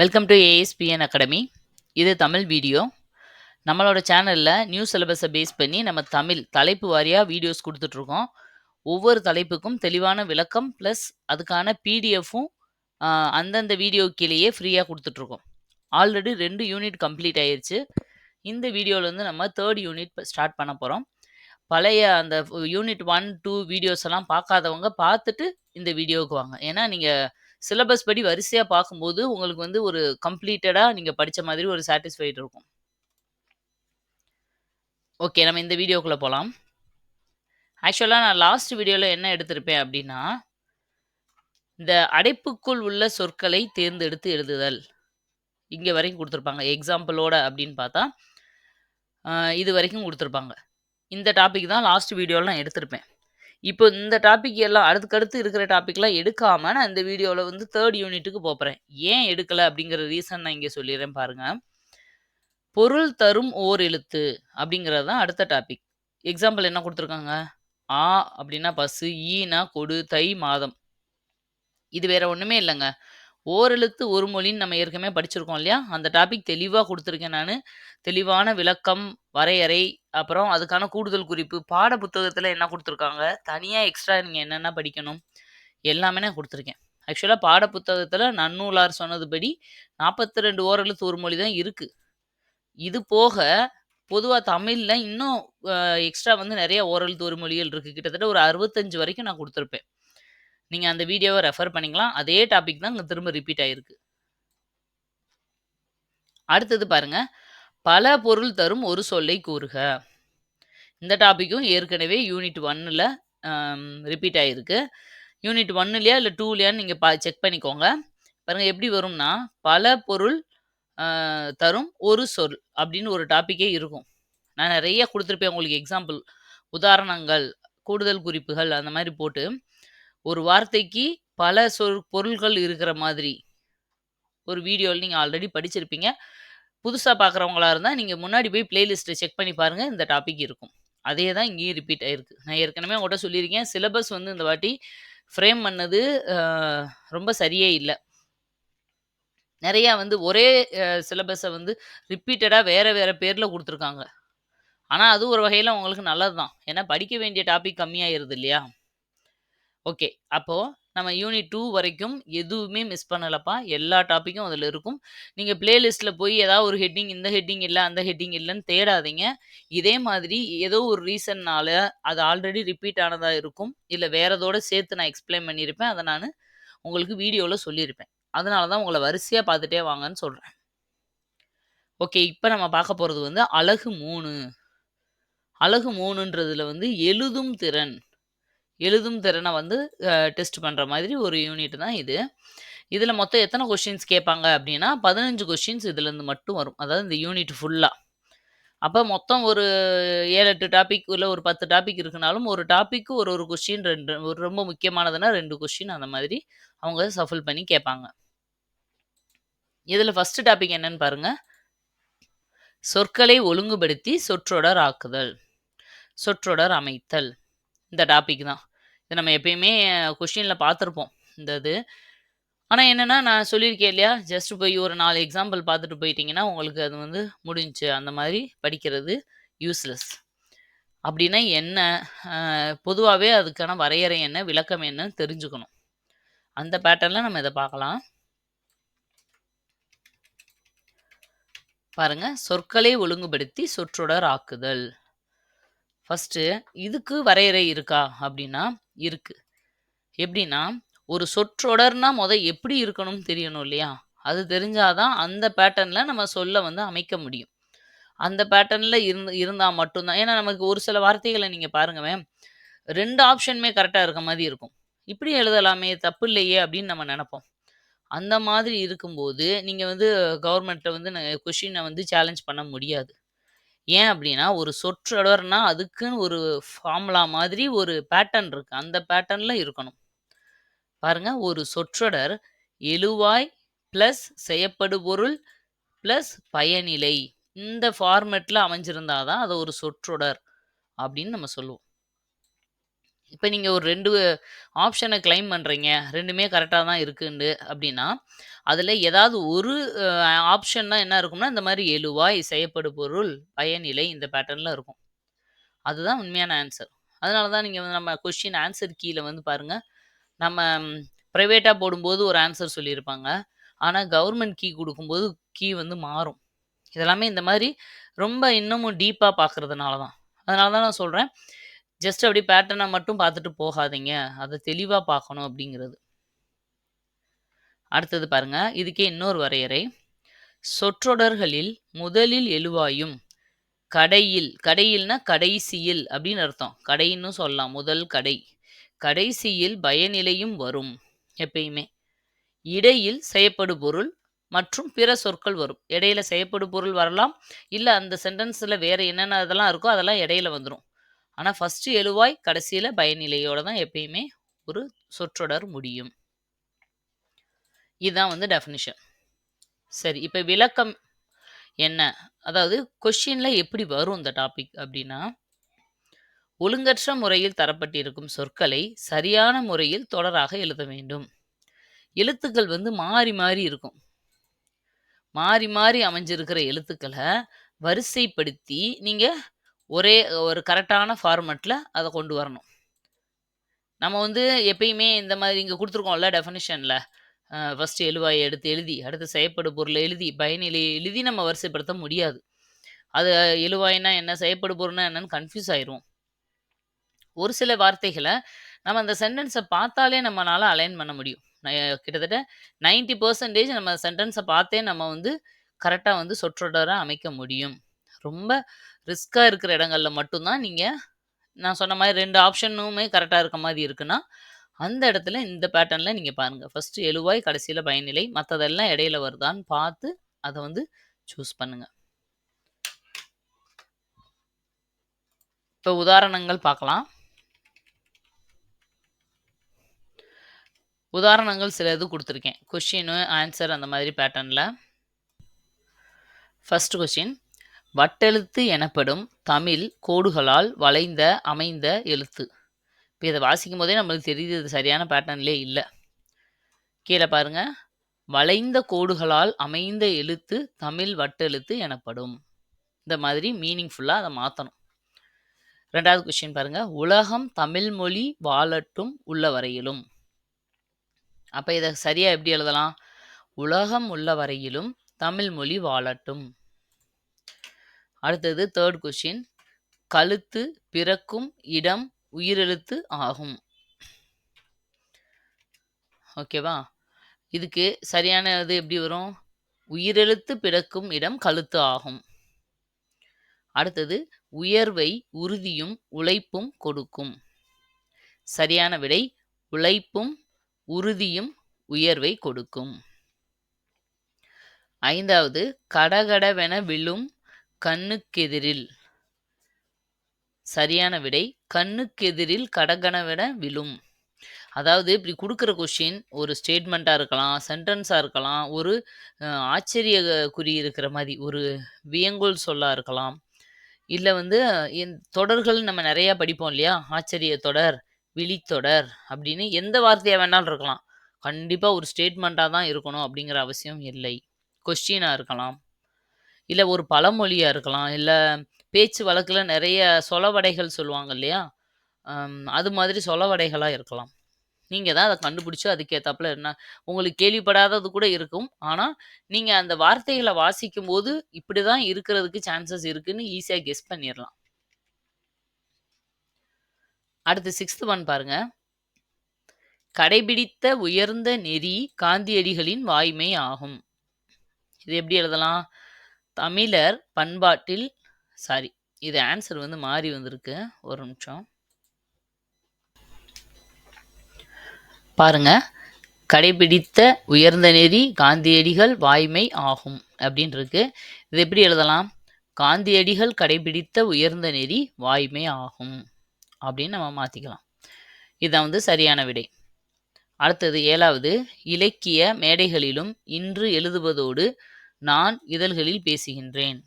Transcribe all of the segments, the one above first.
Welcome to ASPN academy இது Tamil video நம்மளோட சேனலில் நியூ சிலபஸை பேஸ் பண்ணி நம்ம தமிழ் தலைப்பு வாரியாக வீடியோஸ் கொடுத்துட்ருக்கோம். ஒவ்வொரு தலைப்புக்கும் தெளிவான விளக்கம் ப்ளஸ் அதுக்கான பிடிஎஃப்பும் அந்தந்த வீடியோ கீழேயே ஃப்ரீயாக கொடுத்துட்ருக்கோம். ஆல்ரெடி ரெண்டு யூனிட் கம்ப்ளீட் ஆயிடுச்சு இந்த வீடியோவிலேருந்து நம்ம தேர்ட் யூனிட் ஸ்டார்ட் பண்ண போகிறோம் பழைய அந்த யூனிட் ஒன் டூ வீடியோஸ் எல்லாம் பார்க்காதவங்க பார்த்துட்டு இந்த வீடியோவுக்கு வாங்க. ஏன்னா நீங்கள் சிலபஸ் படி வரிசையாக பார்க்கும்போது உங்களுக்கு வந்து ஒரு கம்ப்ளீட்டடாக நீங்கள் படித்த மாதிரி ஒரு சாட்டிஸ்ஃபைட் இருக்கும். ஓகே நம்ம இந்த வீடியோக்குள்ளே போகலாம் ஆக்சுவலாக நான் லாஸ்ட் வீடியோவில் என்ன எடுத்திருப்பேன் அப்படின்னா இந்த அடைப்புக்குள் உள்ள சொற்களை தேர்ந்தெடுத்து எழுதுதல். இங்கே வரைக்கும் கொடுத்துருப்பாங்க. எக்ஸாம்பிளோட அப்படின்னு பார்த்தா இது வரைக்கும் கொடுத்துருப்பாங்க. இந்த டாபிக் தான் லாஸ்ட் வீடியோவில் நான் எடுத்திருப்பேன். இப்போ இந்த டாபிக் எல்லாம் அடுத்தடுத்து இருக்கிற டாபிக்லாம் எடுக்காமல் நான் இந்த வீடியோவில் வந்து தேர்ட் யூனிட்டுக்கு போகிறேன் ஏன் எடுக்கலை அப்படிங்கிற ரீசன் நான் இங்கே சொல்லிடுறேன் பாருங்க. பொருள் தரும் ஓர் எழுத்து அப்படிங்கிறது தான் அடுத்த டாபிக் எக்ஸாம்பிள் என்ன கொடுத்துருக்காங்க? ஆ அப்படின்னா பஸ்ஸு ஈனா கொடு தை மாதம். இது வேற ஒன்றுமே இல்லைங்க. ஓரெழுத்து ஒரு மொழின்னு நம்ம ஏற்கனவே படிச்சிருக்கோம் இல்லையா? அந்த டாபிக் தெளிவாக கொடுத்துருக்கேன் நான். தெளிவான விளக்கம் வரையறை அப்புறம் அதுக்கான கூடுதல் குறிப்பு பாட புத்தகத்தில் என்ன கொடுத்துருக்காங்க? தனியாக எக்ஸ்ட்ரா நீங்கள் என்னென்ன படிக்கணும்? எல்லாமே நான் கொடுத்துருக்கேன். ஆக்சுவலாக பாட புத்தகத்தில் நன்னூலார் சொன்னதுபடி நாற்பத்தி ரெண்டு ஓரெழுத்து ஒரு மொழி தான் இருக்குது இது போக பொதுவாக தமிழில் இன்னும் எக்ஸ்ட்ரா வந்து நிறைய ஓரெழுத்து ஒரு மொழிகள் இருக்குது கிட்டத்தட்ட ஒரு அறுபத்தஞ்சு வரைக்கும் நான் கொடுத்துருப்பேன். நீங்கள் அந்த வீடியோவை ரெஃபர் பண்ணிக்கலாம். அதே டாபிக் தான் இங்கே திரும்ப ரிப்பீட் ஆகிருக்கு அடுத்தது பாருங்க. பல பொருள் தரும் ஒரு சொல்லை கூறுக. இந்த டாப்பிக்கும் ஏற்கனவே யூனிட் ஒன்னில் ரிப்பீட் ஆகிருக்கு யூனிட் ஒன்னுலையா இல்லை டூலையான்னு நீங்கள் பா செக் பண்ணிக்கோங்க. பாருங்கள் எப்படி வரும்னா பல பொருள் தரும் ஒரு சொல் அப்படின்னு ஒரு டாப்பிக்கே இருக்கும். நான் நிறைய கொடுத்துருப்பேன் உங்களுக்கு எக்ஸாம்பிள் உதாரணங்கள் கூடுதல் குறிப்புகள் அந்த மாதிரி போட்டு. ஒரு வார்த்தைக்கு பல சொல் பொருள்கள் இருக்கிற மாதிரி. ஒரு வீடியோவில் நீங்கள் ஆல்ரெடி படிச்சிருப்பீங்க. புதுசாக பார்க்குறவங்களா இருந்தால் நீங்கள் முன்னாடி போய் பிளேலிஸ்ட்டை செக் பண்ணி பாருங்கள் இந்த டாபிக் இருக்கும். அதே தான் இங்கேயும் ரிப்பீட் ஆயிருக்கு. நான் ஏற்கனவே உங்கள்கிட்ட சொல்லியிருக்கேன் சிலபஸ் வந்து இந்த வாட்டி ஃப்ரேம் பண்ணது ரொம்ப சரியே இல்லை. நிறையா வந்து ஒரே சிலபஸை வந்து ரிப்பீட்டடாக வேறு வேறு பேரில் கொடுத்துருக்காங்க. ஆனால் அது ஒரு வகையில் உங்களுக்கு நல்லது தான் ஏன்னா படிக்க வேண்டிய டாபிக் கம்மியாயிருது இல்லையா? ஓகே. அப்போது நம்ம யூனிட் டூ வரைக்கும் எதுவுமே மிஸ் பண்ணலப்பா. எல்லா டாப்பிக்கும் அதில் இருக்கும். நீங்கள் பிளேலிஸ்ட்டில் போய் ஏதாவது ஒரு ஹெட்டிங் இந்த ஹெட்டிங் இல்லை அந்த ஹெட்டிங் இல்லைன்னு தேடாதீங்க. இதே மாதிரி ஏதோ ஒரு ரீசன்னால் அது ஆல்ரெடி ரிப்பீட் ஆனதாக இருக்கும். இல்லை வேறதோடு சேர்த்து நான் எக்ஸ்பிளைன் பண்ணியிருப்பேன். அதை நான் உங்களுக்கு வீடியோவில் சொல்லியிருப்பேன். அதனால தான் உங்களை வரிசையாக பார்த்துட்டே வாங்கன்னு சொல்கிறேன் ஓகே. இப்போ நம்ம பார்க்க போகிறது வந்து அழகு மூணு. அழகு மூணுன்றதுல வந்து எழுதும் திறன். எழுதும் திறனை வந்து டெஸ்ட் பண்ணுற மாதிரி ஒரு யூனிட் தான் இது. இதில் மொத்தம் எத்தனை கொஷின்ஸ் கேட்பாங்க அப்படின்னா பதினஞ்சு கொஷின்ஸ் இதுலேருந்து மட்டும் வரும். அதாவது இந்த யூனிட் ஃபுல்லாக அப்போ மொத்தம் ஒரு ஏழு எட்டு டாபிக் இல்லை ஒரு பத்து டாபிக் இருக்குனாலும் ஒரு டாப்பிக்கு ஒரு ஒரு கொஷின் ரெண்டு ஒரு ரொம்ப முக்கியமானதுன்னா ரெண்டு கொஷின் அந்த மாதிரி அவங்க சஃபில் பண்ணி கேட்பாங்க. இதில் ஃபஸ்ட்டு டாபிக் என்னன்னு பாருங்கள் சொற்களை ஒழுங்குபடுத்தி சொற்றொடர் ஆக்குதல். சொற்றொடர் அமைத்தல். இந்த டாபிக் தான். இது நம்ம எப்பயுமே கொஷினில் பார்த்துருப்போம். இந்த இது. ஆனால் என்னென்னா நான் சொல்லியிருக்கேன் இல்லையா? ஜஸ்ட் போய் ஒரு நாலு எக்ஸாம்பிள் பார்த்துட்டு போயிட்டீங்கன்னா உங்களுக்கு அது வந்து முடிஞ்சு. அந்த மாதிரி படிக்கிறது யூஸ்லெஸ் அப்படின்னா என்ன? பொதுவாகவே அதுக்கான வரையறை என்ன? விளக்கம் என்னன்னு தெரிஞ்சுக்கணும். அந்த பேட்டர்னில் நம்ம இதை பார்க்கலாம். பாருங்க. சொற்களை ஒழுங்குபடுத்தி சொற்றொடர் ஆக்குதல். ஃபஸ்ட்டு இதுக்கு வரையறை இருக்கா அப்படின்னா இருக்கு. எப்படின்னா ஒரு சொற்றொடர்னா முத எப்படி இருக்கணும்னு தெரியணும் இல்லையா? அது தெரிஞ்சாதான் அந்த பேட்டர்னில் நம்ம சொல்ல வந்து அமைக்க முடியும். அந்த பேட்டர்னில் இருந்து இருந்தால் மட்டும்தான். ஏன்னா நமக்கு ஒரு சில வார்த்தைகளை நீங்கள் பாருங்கவேன் ரெண்டு ஆப்ஷனுமே கரெக்டாக இருக்க மாதிரி இருக்கும். இப்படி எழுதலாமே தப்பு இல்லையே அப்படின்னு நம்ம நினப்போம். அந்த மாதிரி இருக்கும்போது நீங்கள் வந்து கவர்மெண்ட்டை வந்து கொஷினை வந்து சேலஞ்ச் பண்ண முடியாது. ஏன் அப்படின்னா ஒரு சொற்றொடர்னா அதுக்குன்னு ஒரு ஃபார்முலா மாதிரி ஒரு பேட்டர்ன் இருக்கு. அந்த பேட்டர்ன்ல இருக்கணும். பாருங்க ஒரு சொற்றொடர் எழுவாய் ப்ளஸ் செய்யப்படுபொருள் ப்ளஸ் பயனிலை. இந்த ஃபார்மேட்டில் அமைஞ்சிருந்தாதான் அதை ஒரு சொற்றொடர் அப்படின்னு நம்ம சொல்லுவோம். இப்போ நீங்கள் ஒரு ரெண்டு ஆப்ஷனை கிளைம் பண்ணுறீங்க ரெண்டுமே கரெக்டாக தான் இருக்குண்டு அப்படின்னா அதில் ஏதாவது ஒரு ஆப்ஷன்னா என்ன இருக்கும்னா, இந்த மாதிரி எழுவாய், செய்யப்படு பொருள், பயனிலை இந்த பேட்டர்னில் இருக்கும். அதுதான் உண்மையான ஆன்சர். அதனால தான் நீங்கள் வந்து நம்ம கொஷின் ஆன்சர் கீழே வந்து பாருங்கள் நம்ம ப்ரைவேட்டாக போடும்போது ஒரு ஆன்சர் சொல்லியிருப்பாங்க. ஆனால் கவர்மெண்ட் கீ கொடுக்கும்போது கீ வந்து மாறும். இதெல்லாமே இந்த மாதிரி ரொம்ப இன்னமும் டீப்பாக பார்க்கறதுனால தான். அதனால தான் நான் சொல்கிறேன் ஜஸ்ட் அப்படி பேட்டர்னை மட்டும் பார்த்துட்டு போகாதீங்க. அதை தெளிவாக பார்க்கணும் அப்படிங்கிறது அடுத்தது பாருங்க. இதுக்கே இன்னொரு வரையறை. சொற்றொடர்களில் முதலில் எழுவாயும், கடையில் கடையில்னா கடைசியில் அப்படின்னு அர்த்தம். கடைன்னு சொல்லலாம். முதல் கடை. கடைசியில் பயனிலையும் வரும். எப்பயுமே. இடையில் செயப்படு பொருள் மற்றும் பிற சொற்கள் வரும். இடையில செயப்படு பொருள் வரலாம். இல்லை அந்த சென்டென்ஸில் வேற என்னென்ன இதெல்லாம் இருக்கோ அதெல்லாம் இடையில வந்துடும் ஆனால் ஃபஸ்ட்டு எழுவாய், கடைசியில் பயநிலையோடு தான் எப்பயுமே ஒரு சொற்றொடர் முடியும். இதுதான் வந்து டெஃபினிஷன். சரி, இப்போ விளக்கம் என்ன? அதாவது கொஷினில் எப்படி வரும் இந்த டாபிக் அப்படின்னா ஒழுங்கற்ற முறையில் தரப்பட்டிருக்கும் சொற்களை சரியான முறையில் தொடராக எழுத வேண்டும். எழுத்துக்கள் வந்து மாறி மாறி இருக்கும். மாறி மாறி அமைஞ்சிருக்கிற எழுத்துக்களை வரிசைப்படுத்தி நீங்கள் ஒரே ஒரு கரெக்டான ஃபார்மெட்டில் அதை கொண்டு வரணும். நம்ம வந்து எப்பயுமே இந்த மாதிரி இங்கே கொடுத்துருக்கோம்ல டெஃபனிஷனில் ஃபஸ்ட்டு எழுவாயை எடுத்து எழுதி, அடுத்து செயற்படு பொருளை எழுதி, பயனிலை எழுதி நம்ம வரிசைப்படுத்த முடியாது. அது எழுவாயினா என்ன? செயப்படு பொருள்னா என்னன்னு கன்ஃப்யூஸ் ஆயிரும் ஒரு சில வார்த்தைகளை நம்ம அந்த சென்டென்ஸை பார்த்தாலே நம்மளால் அலைன் பண்ண முடியும். கிட்டத்தட்ட 90% நம்ம சென்டென்ஸை பார்த்தே நம்ம வந்து கரெக்டாக வந்து சொற்றொடராக அமைக்க முடியும். ரொம்ப ரிஸ்க்காக இருக்கிற இடங்களில் மட்டும்தான் நீங்கள் நான் சொன்ன மாதிரி ரெண்டு ஆப்ஷனுமே கரெக்டாக இருக்க மாதிரி இருக்குன்னா, அந்த இடத்துல இந்த பேட்டர்னில் நீங்கள் பாருங்கள் ஃபஸ்ட்டு எழுவாய், கடைசியில் பயனிலை. மற்றதெல்லாம் இடையில வருதான்னு பார்த்து அதை வந்து சூஸ் பண்ணுங்கள் இப்போ உதாரணங்கள் பார்க்கலாம். உதாரணங்கள் சில இது கொடுத்துருக்கேன். கொஷினு ஆன்சர் அந்த மாதிரி பேட்டர்னில் ஃபஸ்ட் கொஷின் வட்டெழுத்து எனப்படும் தமிழ் கோடுகளால் வளைந்த, அமைந்த எழுத்து. இப்போ இதை வாசிக்கும் வாசிக்கும்போதே நம்மளுக்கு தெரியுது இது சரியான பேட்டர்ன்லே இல்லை கீழே பாருங்க. வளைந்த கோடுகளால் அமைந்த எழுத்து தமிழ் வட்டெழுத்து எனப்படும். இந்த மாதிரி மீனிங்ஃபுல்லாக அதை மாற்றணும் ரெண்டாவது கொஸ்டின் பாருங்கள் உலகம் தமிழ் மொழி வாழட்டும் உள்ள வரையிலும். அப்போ இதை சரியாக எப்படி எழுதலாம்? உலகம் உள்ள வரையிலும் தமிழ் மொழி வாழட்டும். அடுத்தது தேர்ட் கொஸ்டின். கழுத்து பிறக்கும் இடம் உயிரெழுத்து ஆகும். ஓகேவா? இதுக்கு சரியான இது எப்படி வரும்? உயிரெழுத்து பிறக்கும் இடம் கழுத்து ஆகும். அடுத்தது உயர்வை உறுதியும், உழைப்பும் கொடுக்கும். சரியான விடை உழைப்பும், உறுதியும் உயர்வை கொடுக்கும். ஐந்தாவது கடகடவென விழும் கண்ணுக்கெதிரில். சரியான விடை கண்ணுக்கெதிரில் விட விழும். அதாவது இப்படி கொடுக்குற கொஷின் ஒரு ஸ்டேட்மெண்ட்டாக இருக்கலாம், சென்டென்ஸாக இருக்கலாம், ஒரு ஆச்சரிய குறி இருக்கிற மாதிரி ஒரு வியங்கோல் சொல்லாக இருக்கலாம். இல்லை வந்து தொடர்கள் நம்ம நிறையா படிப்போம் இல்லையா? ஆச்சரிய தொடர், விழித்தொடர் அப்படின்னு எந்த வார்த்தையாக வேணாலும் இருக்கலாம். கண்டிப்பாக ஒரு ஸ்டேட்மெண்ட்டாக தான் இருக்கணும் அப்படிங்கிற அவசியம் இல்லை. கொஸ்டினாக இருக்கலாம். இல்ல ஒரு பழமொழியா இருக்கலாம். இல்ல பேச்சு வழக்குல நெறைய சொலவடைகள் சொல்லுவாங்க இல்லையா? அம் அது மாதிரி சொலவடைகளா இருக்கலாம். நீங்க தான் அத கண்டுபிடிச்சு அதுக்கேற்றாப்புல என்ன உங்களுக்கு கேள்விப்படாதது கூட இருக்கும். ஆனா, நீங்க அந்த வார்த்தைகள வாசிக்கும்போது இப்படிதான் இருக்கிறதுக்கு சான்சஸ் இருக்குன்னு ஈஸியா கெஸ் பண்ணிறலாம். அடுத்து 6த் ஒன் பாருங்க. கடைபிடித்த உயர்ந்த நெறி காந்தியடிகளின் வாய்மை ஆகும். இது எப்படி எழுதலாம்? தமிழர் பண்பாட்டில் சாரி இது ஆன்சர் வந்து மாறி வந்திருக்கு. ஒரு நிமிஷம். பாருங்க. கடைபிடித்த உயர்ந்த நெறி காந்தியடிகள் வாய்மை ஆகும் அப்படின்னு இருக்கு. இது எப்படி எழுதலாம்? காந்தியடிகள் கடைபிடித்த உயர்ந்த நெறி வாய்மை ஆகும். அப்படின்னு நம்ம மாற்றிக்கலாம் இதான் வந்து சரியான விடை. அடுத்தது ஏழாவது இலக்கிய மேடைகளிலும் இன்று எழுதுவதோடு நான் இதழ்களில் பேசுகின்றேன்.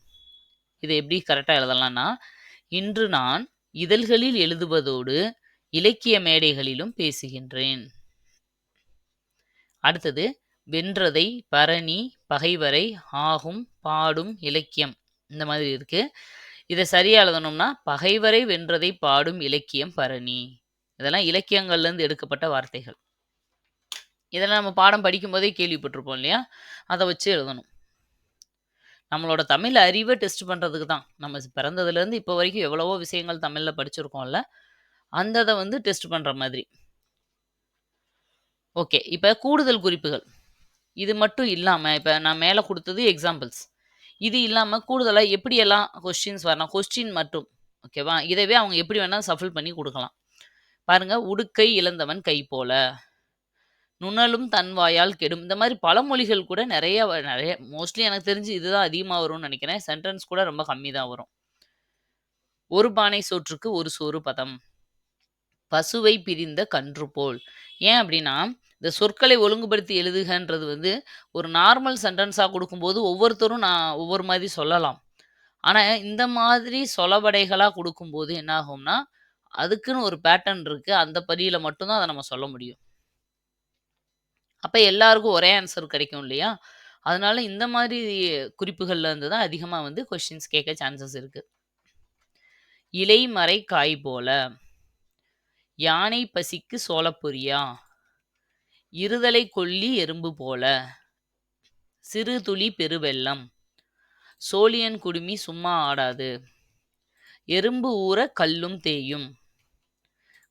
இதை எப்படி கரெக்டாக எழுதலாம்னா, இன்று நான் இதழ்களில் எழுதுவதோடு இலக்கிய மேடைகளிலும் பேசுகின்றேன். அடுத்தது வென்றதை பரணி பகைவரை ஆகும் பாடும் இலக்கியம். இந்த மாதிரி இருக்கு. இதை சரியா எழுதணும்னா பகைவரை வென்றதை பாடும் இலக்கியம் பரணி. இதெல்லாம் இலக்கியங்கள்ல இருந்து எடுக்கப்பட்ட வார்த்தைகள். இதெல்லாம் நம்ம பாடம் படிக்கும் போதே கேள்விப்பட்டிருப்போம் இல்லையா? அதை வச்சு எழுதணும். நம்மளோட தமிழ் அறிவை டெஸ்ட் பண்ணுறதுக்கு தான் நம்ம பிறந்ததுலேருந்து இப்போ வரைக்கும் எவ்வளவோ விஷயங்கள் தமிழில் படிச்சிருக்கோம்ல அந்ததை வந்து டெஸ்ட் பண்ணுற மாதிரி ஓகே இப்போ கூடுதல் குறிப்புகள் இது மட்டும் இல்லாமல் இப்போ நான் மேலே கொடுத்தது எக்ஸாம்பிள்ஸ். இது இல்லாமல் கூடுதலாக எப்படியெல்லாம் கொஸ்டின்ஸ் வரலாம்? கொஸ்டின் மட்டும். ஓகேவா? இதவே அவங்க எப்படி வேணால் சஃபில் பண்ணி கொடுக்கலாம் பாருங்கள் "உடுக்கை இழந்தவன் கை போல." "நுணலும் தன்வாயால் கெடும்." இந்த மாதிரி பழமொழிகள் கூட நிறைய வ மோஸ்ட்லி எனக்கு தெரிஞ்சு இதுதான் அதிகமா வரும்னு நினைக்கிறேன் சென்டென்ஸ் கூட ரொம்ப கம்மி தான் வரும். "ஒரு பானை சோற்றுக்கு ஒரு சோறு பதம்." "பசுவை பிரிந்த கன்று போல்." ஏன் அப்படின்னா, இந்த சொற்களை ஒழுங்குபடுத்தி எழுதுகன்றது வந்து ஒரு நார்மல் சென்டென்ஸாக கொடுக்கும்போது ஒவ்வொருத்தரும் நான் ஒவ்வொரு மாதிரி சொல்லலாம். ஆனால் இந்த மாதிரி சொலவடைகளாக கொடுக்கும்போது என்ன ஆகும்னா, அதுக்குன்னு ஒரு பேட்டர்ன் இருக்குது அந்த படியில் மட்டும்தான் அதை நம்ம சொல்ல முடியும். அப்ப எல்லாருக்கும் ஒரே ஆன்சர் கிடைக்கும் இல்லையா? அதனால இந்த மாதிரி குறிப்புகள்ல இருந்து தான் அதிகமா வந்து கொஸ்டின்ஸ் கேட்க சான்சஸ் இருக்கு. "இலை மறை காய் போல." "யானை பசிக்கு சோளப்பொரியா?" "இருதலை கொள்ளி எறும்பு போல." "சிறு துளி பெருவெள்ளம்." "சோழியன் குடுமி சும்மா ஆடாது." "எறும்பு ஊற கல்லும் தேயும்."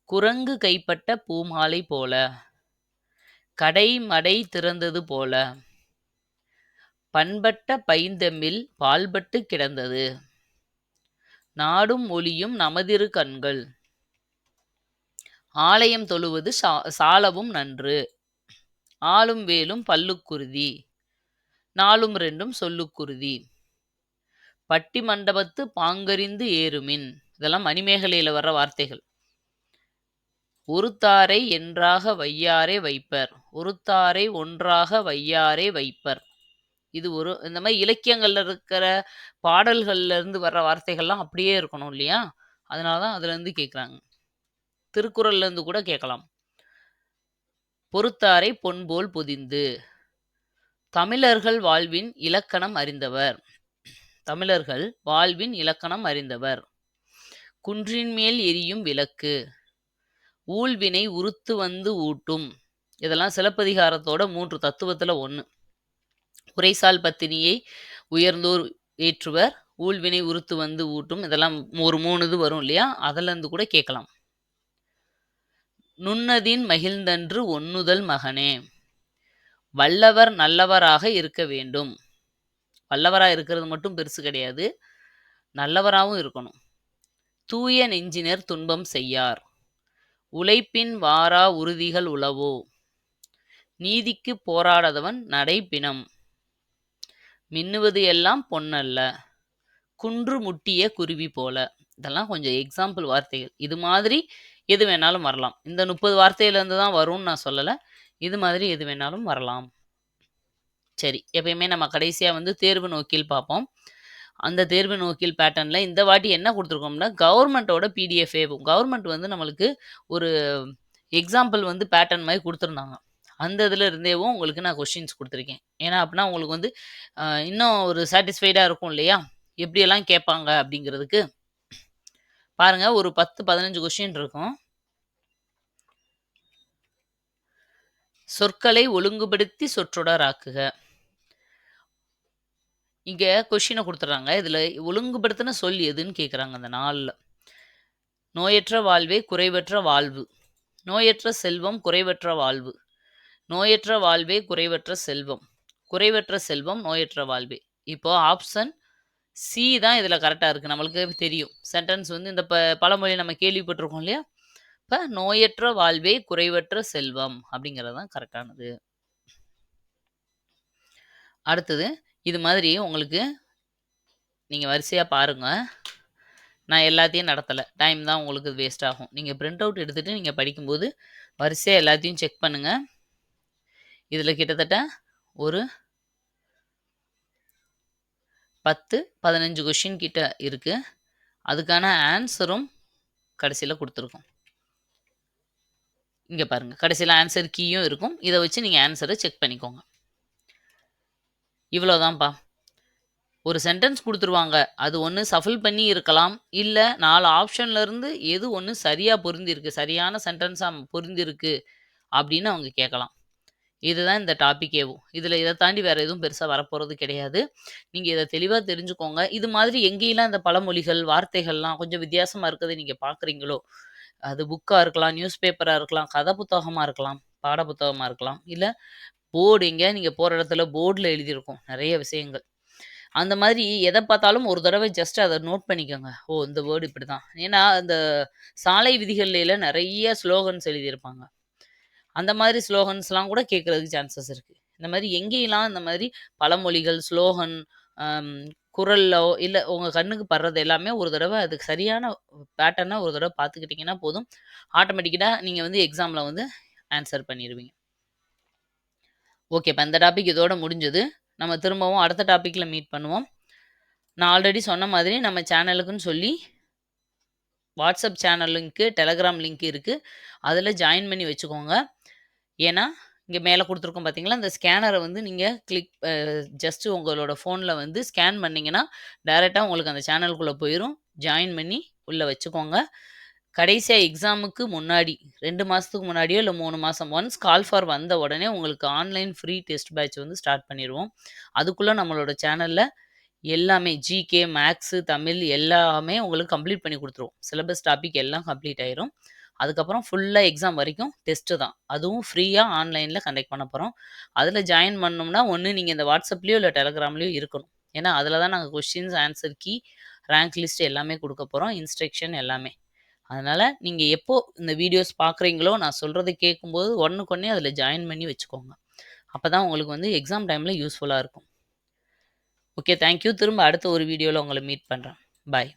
"குரங்கு கைப்பட்ட பூமாலை போல." "கடை மடை திறந்தது போல." "பண்பட்ட பைந்தமிழ் பாழ்பட்டுக் கிடந்தது." "நாடும் ஒளியும் நமதிரு கண்கள்." "ஆலயம் தொழுவது சா சாலவும் நன்று." ஆளும் வேலும் பல்லுக்குருதி "நாலும் ரெண்டும் சொல்லுக்குருதி "பட்டி மண்டபத்து பாங்கறிந்து ஏறுமின்." இதெல்லாம் மணிமேகலையில் வர்ற வார்த்தைகள். "ஒருத்தாரை என்றாக வையாரே வைப்பர்." "ஒருத்தாரை ஒன்றாக வையாரே வைப்பர்." இது ஒரு இந்த மாதிரி இலக்கியங்கள்ல இருக்கிற பாடல்கள்ல இருந்து வர்ற வார்த்தைகள்லாம் அப்படியே இருக்கணும் இல்லையா? அதனால தான் அதுலேருந்து கேட்குறாங்க. திருக்குறள்ல இருந்து கூட கேட்கலாம். "பொறுத்தாரை பொன்போல் பொதிந்து." "தமிழர்கள் வாழ்வின் இலக்கணம் அறிந்தவர்." தமிழர்கள் வாழ்வின் இலக்கணம் அறிந்தவர். "குன்றின் மேல் எரியும் விளக்கு." "ஊழ்வினை உறுத்து வந்து ஊட்டும்." இதெல்லாம் சிலப்பதிகாரத்தோட மூன்று தத்துவத்தில் ஒன்று "உரைசால் பத்தினியை உயர்ந்தோர் ஏற்றுவர்." "ஊழ்வினை உறுத்து வந்து ஊட்டும்." இதெல்லாம் ஒரு மூணு இது வரும் இல்லையா? அதிலிருந்து கூட கேட்கலாம். "நுண்ணதின் மகிழ்ந்தன்று ஒண்ணுதல் மகனே." "வல்லவர் நல்லவராக இருக்க வேண்டும்." வல்லவராக இருக்கிறது மட்டும் பெருசு கிடையாது. நல்லவராகவும் இருக்கணும். "தூய நெஞ்சினர் துன்பம் செய்யார்." "உழைப்பின் வாரா உறுதிகள் உளவோ." "நீதிக்குப் போராடாதவன் நடைபிணம் "மின்னுவது எல்லாம் பொன்னல்ல." "குன்று முட்டிய குருவி போல." இதெல்லாம் கொஞ்சம் எக்ஸாம்பிள் வார்த்தைகள். இது மாதிரி எது வேணாலும் வரலாம். இந்த முப்பது வார்த்தையிலேருந்து தான் வரும்னு நான் சொல்லலை இது மாதிரி எது வேணாலும் வரலாம். சரி, எப்பயுமே நம்ம கடைசியாக வந்து தேர்வு நோக்கில் பார்ப்போம். அந்த தேர்வு நோக்கில் பேட்டர்னில் இந்த வாட்டி என்ன கொடுத்துருக்கோம்னா கவர்மெண்ட்டோட பிடிஎஃப்ஏ கவர்மெண்ட் வந்து நம்மளுக்கு ஒரு எக்ஸாம்பிள் வந்து பேட்டர்ன் மாதிரி கொடுத்துருந்தாங்க அந்த இதில் இருந்தேவும் உங்களுக்கு நான் கொஷின்ஸ் கொடுத்துருக்கேன் ஏன்னா, அப்படின்னா உங்களுக்கு வந்து இன்னும் ஒரு சாட்டிஸ்ஃபைடாக இருக்கும் இல்லையா? எப்படியெல்லாம் கேட்பாங்க அப்படிங்கிறதுக்கு. பாருங்க ஒரு பத்து பதினஞ்சு கொஷின் இருக்கும். "சொற்களை ஒழுங்குபடுத்தி சொற்றொடராக்குக." இங்கே கொஷினை கொடுத்துட்றாங்க இதில் ஒழுங்குபடுத்தின சொல் எதுன்னு கேட்குறாங்க அந்த நாளில் "நோயற்ற வாழ்வே குறைவற்ற வாழ்வு." "நோயற்ற செல்வம் குறைவற்ற வாழ்வு." "நோயற்ற வாழ்வே குறைவற்ற செல்வம்." "குறைவற்ற செல்வம் நோயற்ற வாழ்வே." இப்போ ஆப்ஷன் சி தான் இதில் கரெக்டாக இருக்குது நம்மளுக்கு தெரியும். சென்டென்ஸ் வந்து இந்த ப பழமொழி நம்ம கேள்விப்பட்டிருக்கோம் இல்லையா? இப்போ "நோயற்ற வாழ்வே குறைவற்ற செல்வம்." அப்படிங்கிறது தான் கரெக்டானது அடுத்தது, இது மாதிரி உங்களுக்கு நீங்கள் வரிசையாக பாருங்கள் நான் எல்லாத்தையும் நடத்தலை டைம் தான் உங்களுக்கு வேஸ்ட் ஆகும். நீங்கள் பிரிண்ட் அவுட் எடுத்துகிட்டு நீங்கள் படிக்கும்போது, வரிசையாக எல்லாத்தையும் செக் பண்ணுங்கள் இதில் கிட்டத்தட்ட ஒரு 10, 15 கொஸ்டின் கிட்ட இருக்குது அதுக்கான ஆன்சரும் கடைசியில் கொடுத்துருக்கோம் இங்கே பாருங்கள் கடைசியில் ஆன்சர் கீயும் இருக்கும். இதை வச்சு நீங்கள் ஆன்சரை செக் பண்ணிக்கோங்க. இவ்வளோதான்ப்பா. ஒரு சென்டென்ஸ் கொடுத்துருவாங்க அது ஒன்று சஃபில் பண்ணி இருக்கலாம். இல்லை நாலு ஆப்ஷன்லேருந்து எது ஒன்று சரியாக பொருந்திருக்கு, சரியான சென்டென்ஸாக பொருந்திருக்கு அப்படின்னு அவங்க கேட்கலாம். இதுதான் இந்த டாப்பிக்கேவும் இதில் இதை தாண்டி வேறு எதுவும் பெருசாக வரப்போகிறது கிடையாது. நீங்கள் இதை தெளிவாக தெரிஞ்சுக்கோங்க. இது மாதிரி எங்கேயெல்லாம் இந்த பழமொழிகள், வார்த்தைகள்லாம் கொஞ்சம் வித்தியாசமாக இருக்கத நீங்கள் பார்க்குறீங்களோ, அது புக்காக இருக்கலாம், நியூஸ் பேப்பராக இருக்கலாம், கதை புத்தகமாக இருக்கலாம், பாட புத்தகமாக இருக்கலாம். இல்லை போர்டு எங்கேயாவது நீங்கள் போகிற இடத்துல போர்டில் எழுதியிருக்கும் நிறைய விஷயங்கள். அந்த மாதிரி எதை பார்த்தாலும் ஒரு தடவை ஜஸ்ட் அதை நோட் பண்ணிக்கோங்க. ஓ! இந்த போர்டு இப்படி தான் ஏன்னா, அந்த சாலை விதிகள்ல நிறைய ஸ்லோகன்ஸ் எழுதியிருப்பாங்க. அந்த மாதிரி ஸ்லோகன்ஸ்லாம் கூட கேட்குறதுக்கு சான்சஸ் இருக்குது இந்த மாதிரி எங்கேயெல்லாம் இந்த மாதிரி பழமொழிகள், ஸ்லோகன், குரல்லோ இல்லை உங்கள் கண்ணுக்கு படுறது எல்லாமே ஒரு தடவை அதுக்கு சரியான பேட்டர்னாக ஒரு தடவை பார்த்துக்கிட்டிங்கன்னா போதும். ஆட்டோமேட்டிக்கலாக நீங்கள் வந்து எக்ஸாமில் வந்து ஆன்சர் பண்ணிடுவீங்க ஓகே இப்போ இந்த டாபிக் இதோட முடிஞ்சது. நம்ம திரும்பவும் அடுத்த டாப்பிக்கில் மீட் பண்ணுவோம். நான் ஆல்ரெடி சொன்ன மாதிரி நம்ம சேனலுக்குன்னு சொல்லி WhatsApp channel link, Telegram link இருக்குது அதில் ஜாயின் பண்ணி வச்சுக்கோங்க. ஏன்னா, இங்கே மேலே கொடுத்துருக்கோம் பார்த்தீங்களா, அந்த ஸ்கேனரை வந்து நீங்கள் கிளிக் ஜஸ்ட்டு உங்களோட ஃபோனில் வந்து ஸ்கேன் பண்ணிங்கன்னா டேரெக்டாக உங்களுக்கு அந்த சேனலுக்குள்ளே போயிடும் ஜாயின் பண்ணி உள்ளே வச்சுக்கோங்க. கடைசியாக எக்ஸாமுக்கு முன்னாடி ரெண்டு மாதத்துக்கு முன்னாடியோ இல்லை மூணு மாதம் ஒன்ஸ் கால் ஃபார் வந்த உடனே உங்களுக்கு ஆன்லைன் ஃப்ரீ டெஸ்ட் பேட்ச் வந்து ஸ்டார்ட் பண்ணிடுவோம் அதுக்குள்ளே நம்மளோட சேனலில் எல்லாமே ஜிகே, மேக்ஸு தமிழ் எல்லாமே உங்களுக்கு கம்ப்ளீட் பண்ணி கொடுத்துருவோம் சிலபஸ் டாபிக் எல்லாம் கம்ப்ளீட் ஆயிரும். அதுக்கப்புறம் ஃபுல்லாக எக்ஸாம் வரைக்கும் டெஸ்ட்டு தான். அதுவும் ஃப்ரீயாக ஆன்லைனில் கண்டக்ட் பண்ண போகிறோம் அதில் ஜாயின் பண்ணோம்னா ஒன்று நீங்கள் இந்த வாட்ஸ்அப்லேயோ இல்லை டெலகிராம்லேயோ இருக்கணும். ஏன்னா, அதில் தான் நாங்கள் questions answer key, rank list எல்லாமே கொடுக்க போகிறோம் இன்ஸ்ட்ரக்ஷன் எல்லாமே. அதனால் நீங்கள் எப்போ இந்த வீடியோஸ் பார்க்குறீங்களோ, நான் சொல்கிறது கேட்கும்போது ஒன்றுக்கொன்னே அதில் ஜாயின் பண்ணி வச்சுக்கோங்க. அப்போ தான் உங்களுக்கு வந்து எக்ஸாம் டைமில் யூஸ்ஃபுல்லாக இருக்கும். ஓகே. Thank you. திரும்ப அடுத்த ஒரு வீடியோவில் உங்களை மீட் பண்ணுறேன் பாய்.